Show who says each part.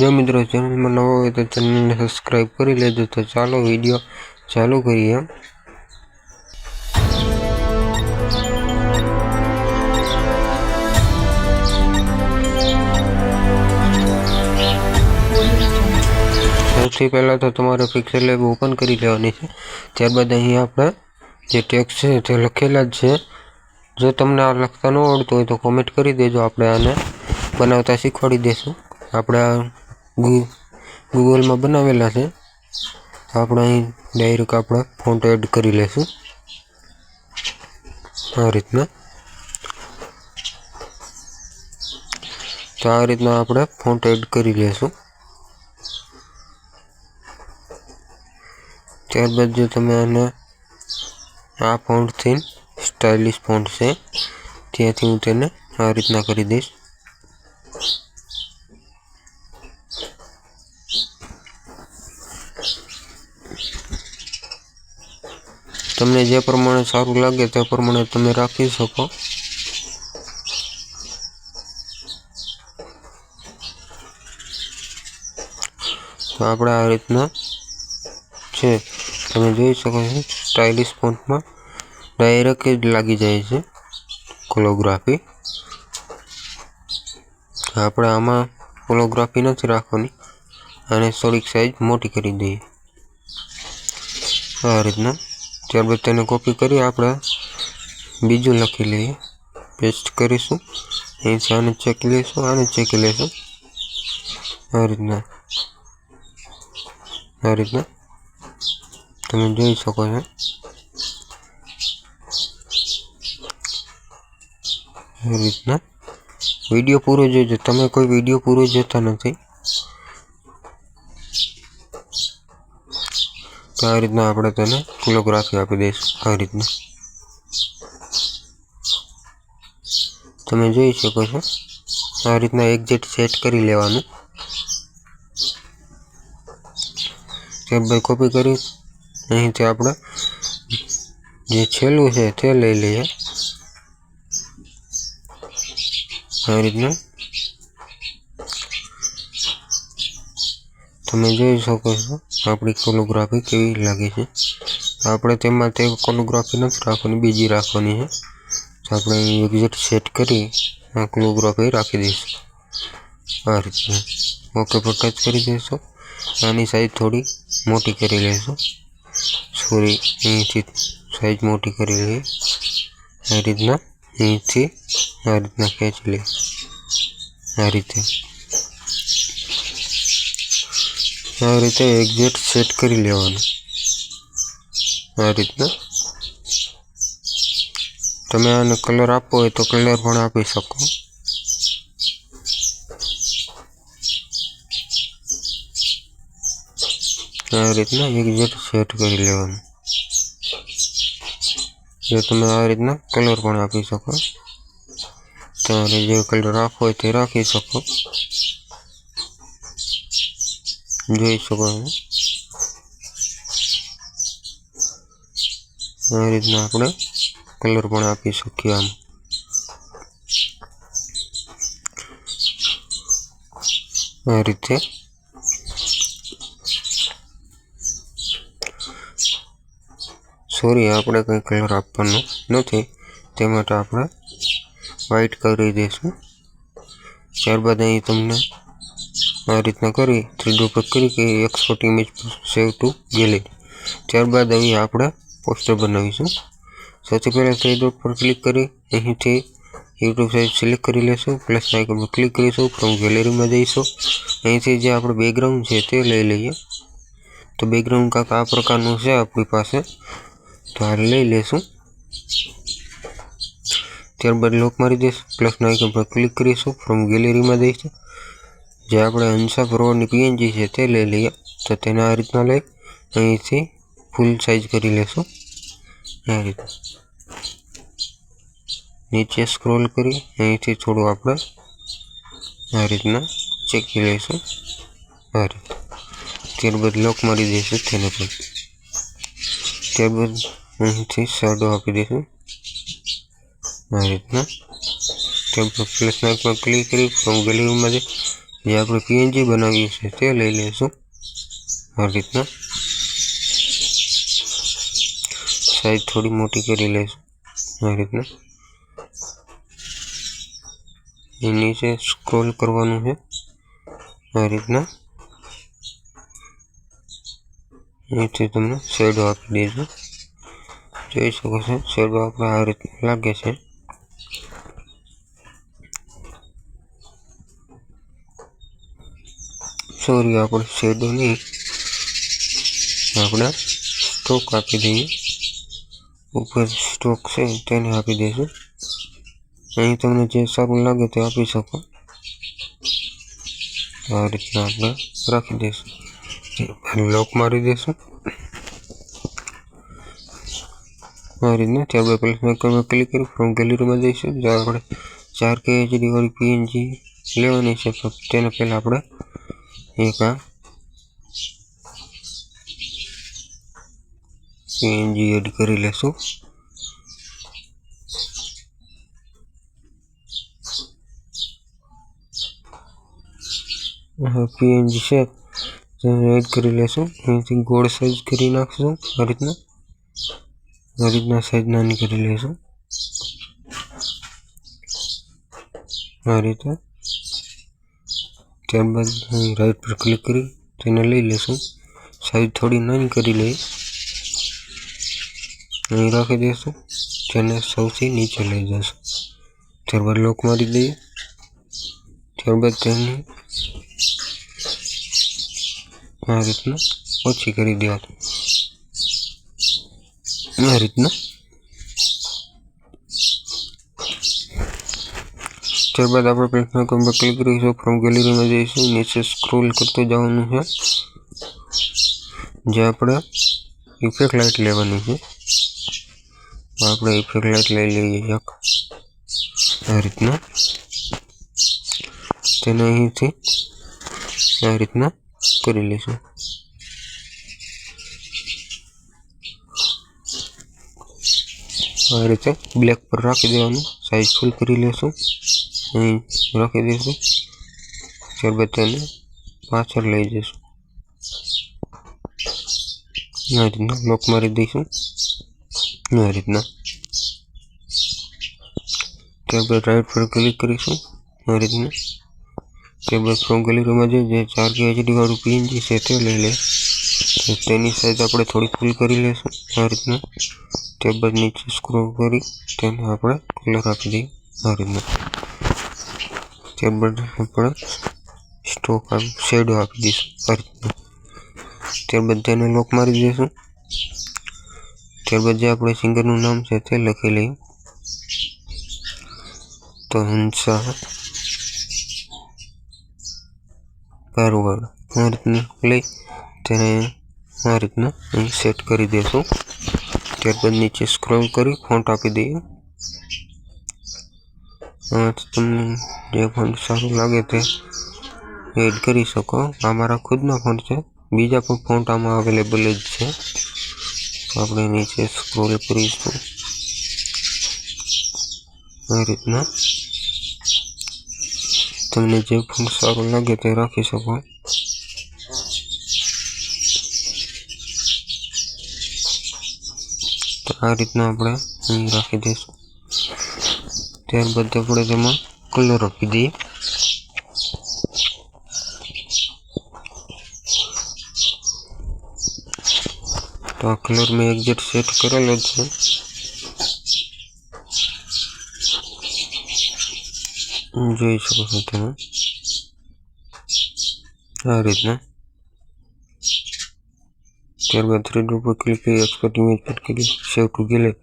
Speaker 1: જો મિત્રો ચેનલમાં નવો હોય તો ચેનલને સબસ્ક્રાઈબ કરી લેજો તો ચાલો વીડિયો ચાલુ કરીએ. સૌથી પહેલાં તો તમારે પિક્સેલ લેબ ઓપન કરી લેવાની છે. ત્યારબાદ અહીં આપણે જે ટેક્સ છે તે લખેલા જ છે. જો તમને આ લખતા ન આવડતું હોય તો કોમેન્ટ કરી દેજો. આપણે આને બનાવતા શીખવાડી દઈશું આપણે ગૂગલમાં બનાવેલા છે. આપણે અહીં ડાયરેક્ટ આપણે ફોન્ટ એડ કરી લેશું આ રીતના. તો આ રીતના આપણે ફોન્ટ એડ કરી લેશું ત્યારબાદ જો તમે આને આ ફોન્ટથી સ્ટાઇલિશ ફોન્ટ છે, ત્યાંથી હું તેને આ રીતના કરી દઈશ. તમને જે પ્રમાણે સારું લાગે તે પ્રમાણે તમે રાખી શકો. તો આપણે આ રીતના છે. તમે જોઈ શકો છો સ્ટાઇલિશ ફોન્ટમાં ડાયરેક્ટ જ લાગી જાય છે કોલોગ્રાફી આપણે આમાં કોલોગ્રાફી નથી રાખવાની, અને થોડીક સાઈઝ મોટી કરી દઈએ. આ રીતના. ત્યારબાદ તેને કોપી કરી આપણે બીજું લખી લઈએ. પેસ્ટ કરીશું. અહીંથી આને ચેકી લઈશું આને ચેકી લઈશું આ રીતના. આ રીતના. તમે જોઈ શકો છો. આ રીતના. વીડિયો પૂરો જોજો. તમે કોઈ વીડિયો પૂરો જોતા નથી. તો આ રીતના આપણે તેને ફોટોગ્રાફી આપી દઈશું? આ રીતના? તમે જોઈ શકો છો. આ રીતના એક્ઝેટ સેટ કરી લેવાનું. ત્યારબાદ કોપી કરી અહીંથી આપણે જે છેલ્લું છે તે લઈ લઈએ. આ રીતના તમે જોઈ શકો છો આપણી કોલોગ્રાફી કેવી લાગે છે. આપણે તેમાં તે કોલોગ્રાફી નથી રાખવાની, બીજી રાખવાની છે. તો આપણે એક્ઝેક્ટ સેટ કરી આ કોલોગ્રાફી રાખી દઈશું. આ રીતના. ઓકે, પર ટચ કરી દઈશું. આની સાઈઝ થોડી મોટી કરી લઈશું. સોરી, અહીંથી સાઈઝ મોટી કરી લઈએ. આ રીતના અહીંથી આ રીતના ખેંચી લઈએ. આ રીતે. આ રીતે એક્ઝેક્ટ સેટ કરી લેવાનું આ રીતના તમે આને કલર આપવો હોય તો કલર પણ આપી શકો આ રીતના એક્ઝેક્ટ સેટ કરી લેવાનું જો તમે આ રીતના કલર પણ આપી શકો તમારે જે કલર આપવો હોય તે રાખી શકો જોઈ શકો છો આ રીતના આપણે કલર પણ આપી શકીએ આમ આ રીતે સોરી આપણે કંઈ કલર આપવાનો નથી તે માટે આપણે વ્હાઈટ કરી દઈશું ત્યારબાદ અહીં તમને આ રીતના કરી થ્રીડી ઉપર કરી કે export image save to gallery ત્યારબાદ અહીં આપણે પોસ્ટર બનાવીશું. સૌથી પહેલાં થ્રી ડોટ પર ક્લિક કરી, અહીંથી યુટ્યુબ સાઇટ સિલેક્ટ કરી લેશું. પ્લસ આઇકન પર ક્લિક કરીશું ફ્રોમ ગેલેરીમાં જઈશું. અહીંથી જે આપણે બેકગ્રાઉન્ડ છે તે લઈ લઈએ. તો બેકગ્રાઉન્ડ કાંક આ પ્રકારનું છે આપણી પાસે. તો આ લઈ લેશું. ત્યારબાદ લોક મારી દઈશું. પ્લસના આઇકન પર ક્લિક કરીશું ફ્રોમ ગેલેરીમાં જઈશું. જે આપણે હંસા ફ્રોરની પીએનજી છે તે લઈ લઈએ. તો તેને આ રીતના લઈ અહીંથી ફૂલ સાઇઝ કરી લેશું. આ રીતે. નીચે સ્ક્રોલ કરી અહીંથી થોડું આપણે આ રીતના ચેકી લઈશું. આ રીતે. ત્યારબાદ લોક મારી દઈશું તેને પણ. ત્યારબાદ અહીંથી શેડો આપી દઈશું. આ રીતના. ત્યારબાદ પ્લસના આઇકનમાં ક્લિક કરી ફ્રોમ ગેલેરીમાં જઈ જે આપણે પીએનજી બનાવીએ છીએ તે લઈ લઈશું આ રીતના સાઈઝ થોડી મોટી કરી લઈશું આ રીતના એ નીચે સ્ક્રોલ કરવાનું છે આ રીતના અહીંથી તમને શેડો આપી દેજો જોઈ શકો છો શેડો આપણે આ રીતના લાગે છે સોરી આપણે શેડો નહીં આપણે સ્ટોક આપી દઈએ. ઉપર સ્ટોક છે તેને આપી દઈશું. અહીં તમને જે સારું લાગે તે આપી શકો. આ રીતના આપણે રાખી દઈશું. લોક મારી દઈશું. આ રીતના ત્યારબાદ પ્લસ ક્લિક કરી ફ્રોમ ગેલેરીમાં જઈશું. જ્યારે આપણે ચાર કે એચડી વાળી પીએનજી લેવાની છે તેને પહેલાં આપણે એક આ પીએનજી એડ કરી લેશું પીએનજી છે તેને એડ કરી લેશું અહીંથી ગોળ સાઈઝ કરી નાખશું આ રીતના આ રીતના સાઈઝ નાની કરી લેશું આ રીતે ત્યારબાદ અહીં રાઈટ પર ક્લિક કરી, તેને લઈ લેશું. સાઈઝ થોડી નાની કરી લઈ અહીં રાખી દઈશું. તેને સૌથી નીચે લઈ જશું. ત્યારબાદ લોક મારી દઈએ. ત્યારબાદ તેને આ રીતના ઓછી કરી દેવાનું. આ રીતના ત્યારબાદ આપણે પ્લેટફોર્મ પર ક્લિક કરીશું ફ્રોમ ગેલેરીમાં જઈશું નીચે સ્ક્રોલ કરતું જવાનું છે જે આપણે ઇફેક્ટ લાઇટ લેવાની છે આપણે ઇફેક્ટ લાઇટ લઈ લઈએ એક આ રીતના તેને અહીંથી આ રીતના કરી લઈશું આ રીતે બ્લેક પર રાખી દેવાનું. સાઈઝ ફૂલ કરી લેશું. અહીં રાખી દઈશું. ત્યારબાદ તેને પાછળ લઈ જઈશું. આ રીતના લોક મારી દઈશું. આ રીતના. ત્યારબાદ રાઈટ પર ક્લિક કરીશું. આ રીતના. ત્યારબાદ ફ્રોમ ગેલેરીમાં જે ચાર કે એચડી વાળું પીએનજી છે તે લઈ લે તેની સાઈઝ આપણે થોડી ફૂલ કરી લઈશું આ રીતના. ત્યારબાદ નીચે સ્ક્રોલ કરી તેને આપણે કલર આપી દઈએ આ રીતના. ત્યારબાદ આપણે સ્ટોક શેડો આપી દઈશું આ રીતના. ત્યારબાદ તેને લોક મારી દઈશું. ત્યારબાદ જે આપણે સિંગરનું નામ છે તે લખી લઈએ. તો હંસા કારવાડ આ રીતના લઈ તેને આ રીતના સેટ કરી દઈશું. ત્યારબાદ નીચે સ્ક્રોલ કરી ફોન્ટ આપી દઈએ. તમને જે ફોન્ટ સારું લાગે તે એડ કરી શકો. આ મારા ખુદના ફોન્ટ છે. બીજા પણ ફોન્ટ આમાં અવેલેબલ જ છે. આપણે નીચે સ્ક્રોલ કરીશું. આ રીતના. તમને જે ફોન્ટ સારું લાગે તે રાખી શકો. આ રીતના આપણે અહીં રાખી દઈશું. ત્યારબાદ આપણે તેમાં કલર આપી દઈએ. તો આ કલર મેં એક્ઝેક્ટ સેટ કરેલો છે. જોઈ શકો છો તમે. આ રીતના. ત્યારબાદ થ્રી ઉપર ક્લિક કરી એક્સપોર્ટ ઇમેજ કટ કરી સેવ ટુ ગેલેરી